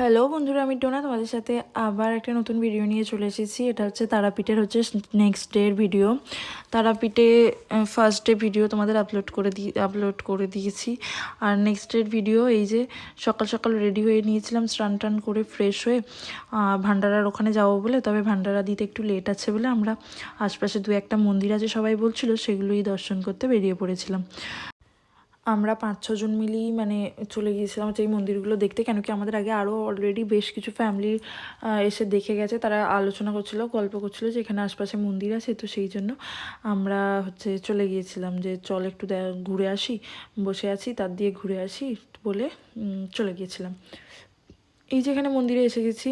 Hello বন্ধুরা, আমি টোনা তোমাদের সাথে আবার একটা নতুন ভিডিও নিয়ে চলে এসেছি। এটা হচ্ছে তারাপীঠের হচ্ছে নেক্সট ডের ভিডিও তারাপীঠে ফার্স্ট ডে ভিডিও তোমাদের আপলোড করে দিয়ে আপলোড করে দিয়েছি। আর নেক্সট ডের ভিডিও এই যে সকাল সকাল রেডি হয়ে নিয়েছিলাম, স্নান টান করে ফ্রেশ হয়ে ভান্ডারার ওখানে যাব বলে, তবে ভান্ডারা দিতে একটু লেট আছে বলে আমরা আশপাশে দু একটা মন্দির আছে সবাই বলছিল, সেগুলোই দর্শন করতে বেরিয়ে পড়েছিলাম। আমরা পাঁচ ছজন মিলেই মানে চলে গিয়েছিলাম হচ্ছে এই মন্দিরগুলো দেখতে। কেন কি আমাদের আগে আরও অলরেডি বেশ কিছু ফ্যামিলি এসে দেখে গেছে। তারা আলোচনা করছিল, গল্প করছিল যে এখানে আশপাশে মন্দির আছে, তো সেই জন্য আমরা হচ্ছে চলে গিয়েছিলাম যে চল একটু ঘুরে আসি, বসে আছি, তার দিয়ে ঘুরে আসি বলে চলে গিয়েছিলাম। এই যে এখানে মন্দিরে এসে গেছি,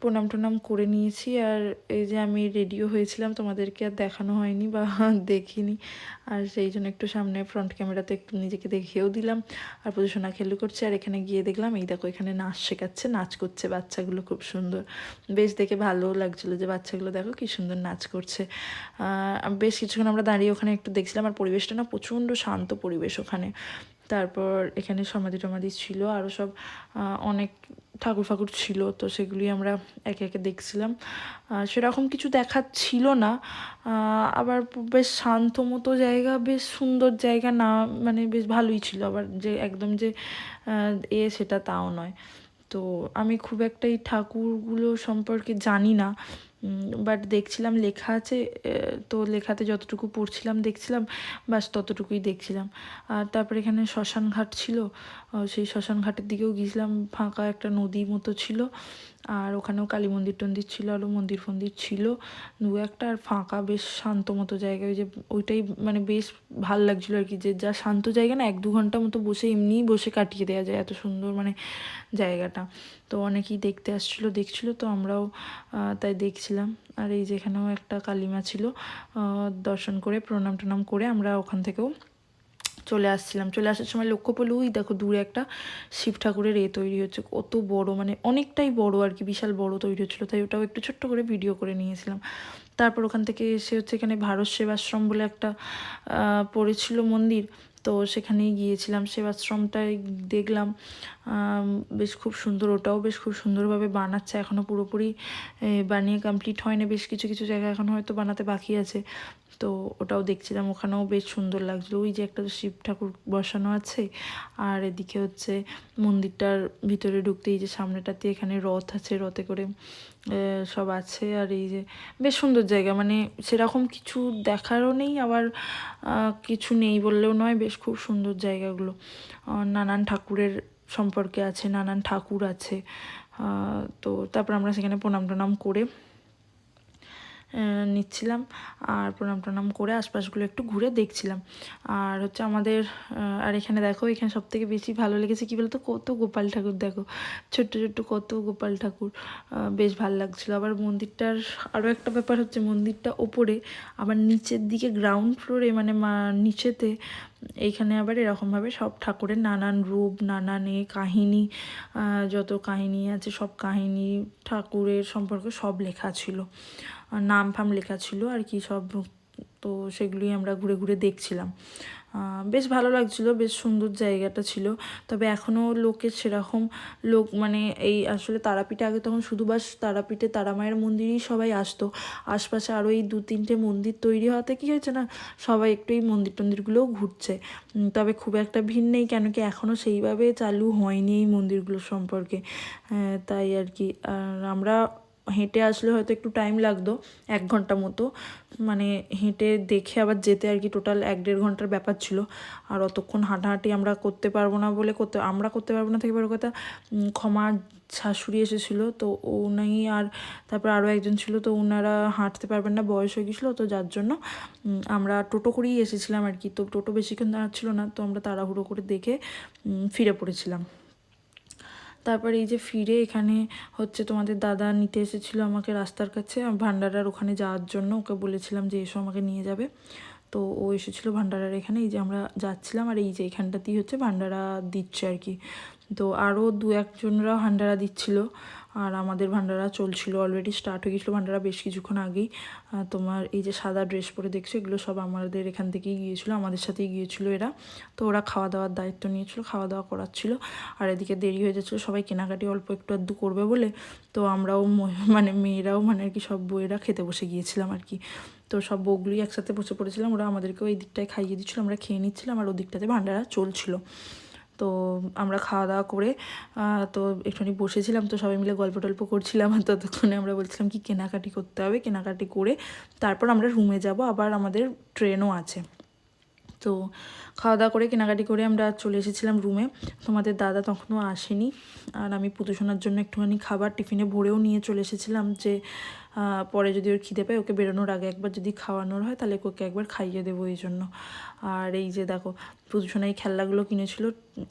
প্রণাম টনাম করে নিয়েছি আর এই যে আমি রেডিও হয়েছিলাম, তোমাদেরকে আর দেখানো হয়নি বা দেখিনি। আর সেই জন্য একটু সামনে ফ্রন্ট ক্যামেরাতে একটু নিজেকে দেখিয়েও দিলাম আর প্রদূষণা খেলু করছে। আর এখানে গিয়ে দেখলাম, এই দেখো এখানে নাচ শেখাচ্ছে, নাচ করছে বাচ্চাগুলো খুব সুন্দর। বেশ দেখে ভালো লাগছিল যে বাচ্চাগুলো দেখো কি সুন্দর নাচ করছে। বেশ কিছুক্ষণ আমরা দাঁড়িয়ে ওখানে একটু দেখছিলাম আর পরিবেশটা না প্রচণ্ড শান্ত পরিবেশ ওখানে। তারপর এখানে সমাধি টমাধি ছিল আরও সব অনেক ঠাকুর ফাকুর ছিল, তো সেগুলি আমরা একে একে দেখছিলাম। সেরকম কিছু দেখার ছিল না। আবার বেশ শান্ত মতো জায়গা, বেশ সুন্দর জায়গা না মানে বেশ ভালোই ছিল। আবার যে একদম যে এ সেটা তাও নয়। তো আমি খুব একটা এই ঠাকুরগুলো সম্পর্কে জানি না। বাট দেখছিলাম লেখা আছে তো লেখাতে যতটুকু পড়ছিলাম, দেখছিলাম বাস ততটুকুই দেখছিলাম। আর তারপরে এখানে শ্মশান ঘাট ছিল সেই শ্মশান ঘাটের দিকেও গিয়েছিলাম, ফাঁকা একটা নদী মতো ছিল, আর ওখানেও কালী মন্দির টন্দির ছিল, আরও মন্দির ফন্দির ছিল, দু একটা, আর ফাঁকা বেশ শান্ত মতো জায়গা, ওই যে, ওইটাই মানে বেশ ভালো লাগছিল আর কি, যে যা শান্ত জায়গা না, এক দু ঘণ্টা মতো বসে এমনিই বসে কাটিয়ে দেওয়া যায়, এত সুন্দর মানে জায়গাটা। তো অনেকেই দেখতে আসছিল, দেখছিলো তো আমরাও তাই দেখছিলাম। আর এই যেখানেও একটা কালিমা ছিল দর্শন করে, প্রণাম টনাম করে আমরা ওখান থেকেও চলে আসছিলাম। চলে আসার সময় লক্ষ্য পেল ওই দেখো দূরে একটা শিব ঠাকুরের এ তৈরি হচ্ছে। কত বড় মানে অনেকটাই বড় আর কি, বিশাল বড় তৈরি হচ্ছিল। তাই ওটাও একটু ছোট্ট করে ভিডিও করে নিয়েছিলাম। তারপর ওখান থেকে এসে হচ্ছে এখানে ভারত সেবাশ্রম বলে একটা পড়েছিল মন্দির। তো সেখানেই গিয়েছিলাম, সেবাশ্রমটায় দেখলাম বেশ খুব সুন্দর, ওটাও বেশ খুব সুন্দরভাবে বানাচ্ছে এখনও পুরোপুরি বানিয়ে কমপ্লিট হয়নি, বেশ কিছু কিছু জায়গা এখন হয়তো বানাতে বাকি আছে। তো ওটাও দেখছিলাম, ওখানেও বেশ সুন্দর লাগছিল। ওই যে একটা শিব ঠাকুর বসানো আছে, আর এদিকে হচ্ছে মন্দিরটার ভিতরে ঢুকতে এই যে সামনেটাতে এখানে রথ আছে, রথে করে সব আছে, আর এই যে বেশ সুন্দর জায়গা। মানে সেরকম কিছু দেখারও নেই, আবার কিছু নেই বললেও নয়, বেশ খুব সুন্দর জায়গাগুলো। নানান ঠাকুরের সম্পর্কে আছে, নানান ঠাকুর আছে তো তারপর আমরা সেখানে প্রণাম টনাম করে নিচ্ছিলাম আর প্রণাম টনাম করে আশপাশগুলো একটু ঘুরে দেখছিলাম। আর হচ্ছে আমাদের আর এখানে দেখো, এখানে সব থেকে বেশি ভালো লেগেছে কী বলতো? কত গোপাল ঠাকুর দেখো, ছোট্ট ছোট্ট কত গোপাল ঠাকুর বেশ ভালো লাগছিল। আবার মন্দিরটার আরও একটা ব্যাপার হচ্ছে মন্দিরটা ওপরে, আবার নিচের দিকে গ্রাউন্ড ফ্লোরে মানে নিচেতে এইখানে আবার এরকমভাবে সব ঠাকুরের নানান রূপ, নানান এ কাহিনী যত কাহিনী আছে সব কাহিনী, ঠাকুরের সম্পর্কে সব লেখা ছিল। নাম ফাম লেখা ছিল আর কি, সব তো সেগুলোই আমরা ঘুরে ঘুরে দেখছিলাম। বেশ ভালো লাগছিল, বেশ সুন্দর জায়গাটা ছিল। তবে এখনও লোকের সেরকম লোক মানে এই আসলে তারাপীঠে আগে তখন শুধু বাস তারাপীঠে তারামায়ের মন্দিরেই সবাই আসতো। আশপাশে আরও এই দু তিনটে মন্দির তৈরি হওয়াতে কী হয়েছে না, সবাই একটু এই মন্দির টন্দিরগুলোও ঘুরছে। তবে খুব একটা ভিড় নেই, কেন কি এখনও সেইভাবে চালু হয়নি এই মন্দিরগুলো সম্পর্কে। তাই আর কি। আর আমরা হেঁটে আসলে হয়তো একটু টাইম লাগতো, এক ঘণ্টা মতো। মানে হেঁটে দেখে আবার যেতে আর কি টোটাল এক দেড় ঘণ্টার ব্যাপার ছিল। আর অতক্ষণ হাঁটাহাঁটি আমরা করতে পারব না বলে করতে, আমরা করতে পারব না থেকে বড় কথা ক্ষমা শাশুড়ি এসেছিল। তো উনি আর তারপর আরও একজন ছিল, তো ওনারা হাঁটতে পারবেন না, বয়স হয়ে গেছিল। তো যার জন্য আমরা টোটো করেই এসেছিলাম আর কি। তো টোটো বেশিক্ষণ দাঁড়াচ্ছিলো না, তো আমরা তাড়াহুড়ো করে দেখে ফিরে পড়েছিলাম। তারপর এই যে ফিরে এখানে হচ্ছে তোমাদের দাদা নিতে এসেছিল আমাকে রাস্তার কাছে, ভান্ডারার ওখানে যাওয়ার জন্য। ওকে বলেছিলাম যে এসো আমাকে নিয়ে যাবে। তো ও এসেছিল ভান্ডারার এখানে, এই যে আমরা যাচ্ছিলাম আর এই যে এখানটাতেই হচ্ছে ভান্ডারা দিচ্ছে আর কি। তো আরও দু একজনরা ভান্ডারা দিচ্ছিল আর আমাদের ভান্ডারা চলছিল অলরেডি স্টার্ট হয়ে গেছিল ভান্ডারা বেশ কিছুক্ষণ আগেই। তোমার এই যে সাদা ড্রেস পরে দেখছ, এগুলো সব আমাদের এখান থেকেই গিয়েছিল, আমাদের সাথেই গিয়েছিল এরা। তো ওরা খাওয়া দাওয়ার দায়িত্ব নিয়েছিল খাওয়া দাওয়া করাচ্ছিল। আর এদিকে দেরি হয়ে যাচ্ছিল, সবাই কেনাকাটি অল্প একটু আধটু করবে বলে। তো আমরাও মানে মেয়েরাও মানে আর কি সব বইয়েরা খেতে বসে গিয়েছিলাম আর কি। তো সব বউগুলোই একসাথে বসে পড়েছিলাম। ওরা আমাদেরকে ওই দিকটায় খাইয়ে দিচ্ছিল, আমরা খেয়ে নিচ্ছিলাম আর ওদিকটাতে ভান্ডারা চলছিল। তো আমরা খাওয়া দাওয়া করে তো একটুখানি বসেছিলাম, তো সবাই মিলে গল্প টল্প করছিলাম। আর ততক্ষণে আমরা বলছিলাম কি কেনাকাটি করতে হবে, কেনাকাটি করে তারপর আমরা রুমে যাব। আবার আমাদের ট্রেনও আছে। তো খাওয়া দাওয়া করে কেনাকাটি করে আমরা চলে এসেছিলাম রুমে তোমাদের দাদা তখনও আসেনি। আর আমি পুতুশোনার জন্য একটুখানি খাবার টিফিনে ভরেও নিয়ে চলে এসেছিলাম যে পরে যদি ওর খিদে পায় ওকে বেরোনোর আগে একবার যদি খাওয়ানোর হয় তাহলে ওকে একবার খাইয়ে দেবো এই জন্য। আর এই যে দেখো পুতুসোনা এই খেলনাগুলো কিনেছিল,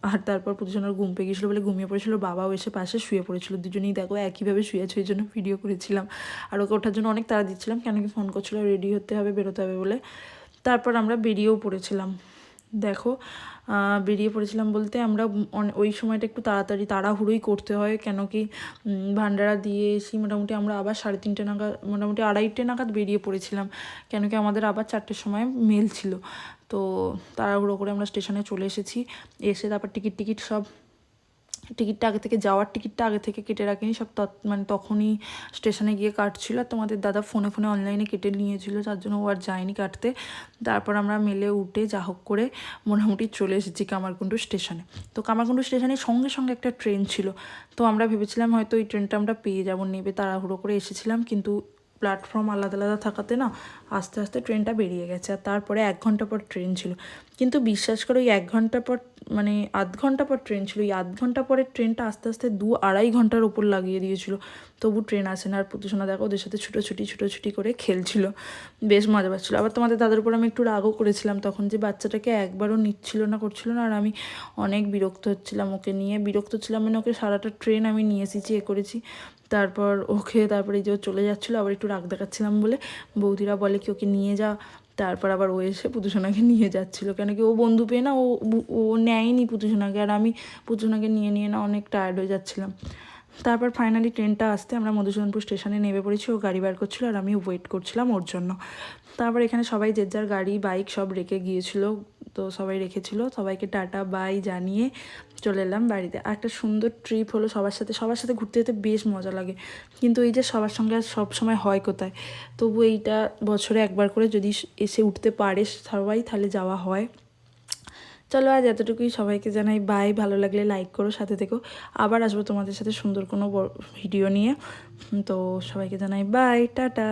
আর তারপর পুতুসোনার ঘুম পেয়ে গেছিল বলে ঘুমিয়ে পড়েছিল, বাবাও এসে পাশে শুয়ে পড়েছিল। দুজনেই দেখো একইভাবে শুয়েছে ওই জন্য ভিডিও করেছিলাম। আর ওকে ওঠার জন্য অনেক তাড়া দিচ্ছিলাম, কেন কি ফোন করছিল, রেডি হতে হবে, বেরোতে হবে বলে। তারপর আমরা বেরিয়েও পড়েছিলাম। দেখো বেরিয়ে পড়েছিলাম বলতে আমরা ওই সময়টা একটু তাড়াতাড়ি তাড়াহুড়োই করতে হয়, কেন কি ভান্ডারা দিয়ে এসি মোটামুটি আমরা আবার সাড়ে তিনটে নাগাদ, মোটামুটি আড়াইটে নাগাদ বেরিয়ে পড়েছিলাম, কেন কি আমাদের আবার চারটের সময় মেল ছিল। তো তাড়াহুড়ো করে আমরা স্টেশনে চলে এসেছি, এসে তারপর টিকিট টিকিট সব টিকিটটা আগে থেকে, যাওয়ার টিকিটটা আগে থেকে কেটে রাখিনি, সব মানে তখনই স্টেশনে গিয়ে কাটছিল। আর তোমাদের দাদা ফোনে ফোনে অনলাইনে কেটে নিয়েছিল যার জন্য ও আর যায়নি কাটতে। তারপর আমরা মেলে উঠে যা হোক করে মোটামুটি চলে এসেছি কামারকুণ্ডু স্টেশনে। তো কামারকুণ্ডু স্টেশনের সঙ্গে সঙ্গে একটা ট্রেন ছিল। তো আমরা ভেবেছিলাম হয়তো ওই ট্রেনটা আমরা পেয়ে যাব, নেবে, তাড়াহুড়ো করে এসেছিলাম। কিন্তু প্ল্যাটফর্ম আলাদা আলাদা থাকাতে না আস্তে আস্তে ট্রেনটা বেরিয়ে গেছে। আর তারপরে এক ঘণ্টা পর ট্রেন ছিল। কিন্তু বিশ্বাস করো ওই এক ঘণ্টা পর মানে আধ ঘণ্টা পর ট্রেন ছিল। ওই আধ ঘণ্টা পরের ট্রেনটা আস্তে আস্তে দু আড়াই ঘণ্টার ওপর লাগিয়ে দিয়েছিল। তবু ট্রেন আসে না। আর প্রতিশোনা দেখো, ওদের সাথে ছুটোছুটি ছুটোছুটি করে খেলছিল। বেশ মজা পাচ্ছিলো। আবার তোমাদের দাদার উপর আমি একটু রাগও করেছিলাম তখন যে বাচ্চাটাকে একবারও নিচ্ছিল না, করছিল না। আর আমি অনেক বিরক্ত হচ্ছিলাম ওকে নিয়ে। বিরক্ত ছিলাম মানে ওকে সারাটা ট্রেন আমি নিয়ে এসেছি, এ করেছি। তারপর ওকে তারপরে যে চলে যাচ্ছিল, আবার একটু রাগ দেখাচ্ছিলাম বলে। বৌদিরা বলে কি ওকে নিয়ে যা। তারপর আবার ও এসে পুতুসোনাকে নিয়ে যাচ্ছিল। কেন কি ও বন্ধু পেয়ে না, ও ও নেয়নি পুতুসোনাকে আর আমি পুতুসোনাকে নিয়ে নিয়ে না অনেক টায়ার্ড হয়ে যাচ্ছিলাম। তারপর ফাইনালি ট্রেনটা আসতে আমরা মধুসূদনপুর স্টেশনে নেমে পড়েছি। ও গাড়ি বার করছিল আর আমি ওয়েট করছিলাম ওর জন্য। তারপর এখানে সবাই যে যার গাড়ি বাইক সব রেখে গিয়েছিল। তো সবাই রেখেছিল। সবাইকে টাটা, বাই জানিয়ে চলে এলাম বাড়িতে। আর একটা সুন্দর ট্রিপ হলো সবার সাথে। সবার সাথে ঘুরতে যেতে বেশ মজা লাগে। কিন্তু এই যে সবার সঙ্গে আর সব সময় হয় কোথায়? তবু এইটা বছরে একবার করে যদি এসে উঠতে পারে সবাই, তাহলে যাওয়া হয়। চলো আজ এতটুকুই। সবাইকে জানাই বাই ভালো লাগলে লাইক করো, সাথে থেকো। আবার আসব তোমাদের সাথে সুন্দর কোনো ভিডিও নিয়ে। তো সবাইকে জানাই বাই টাটা।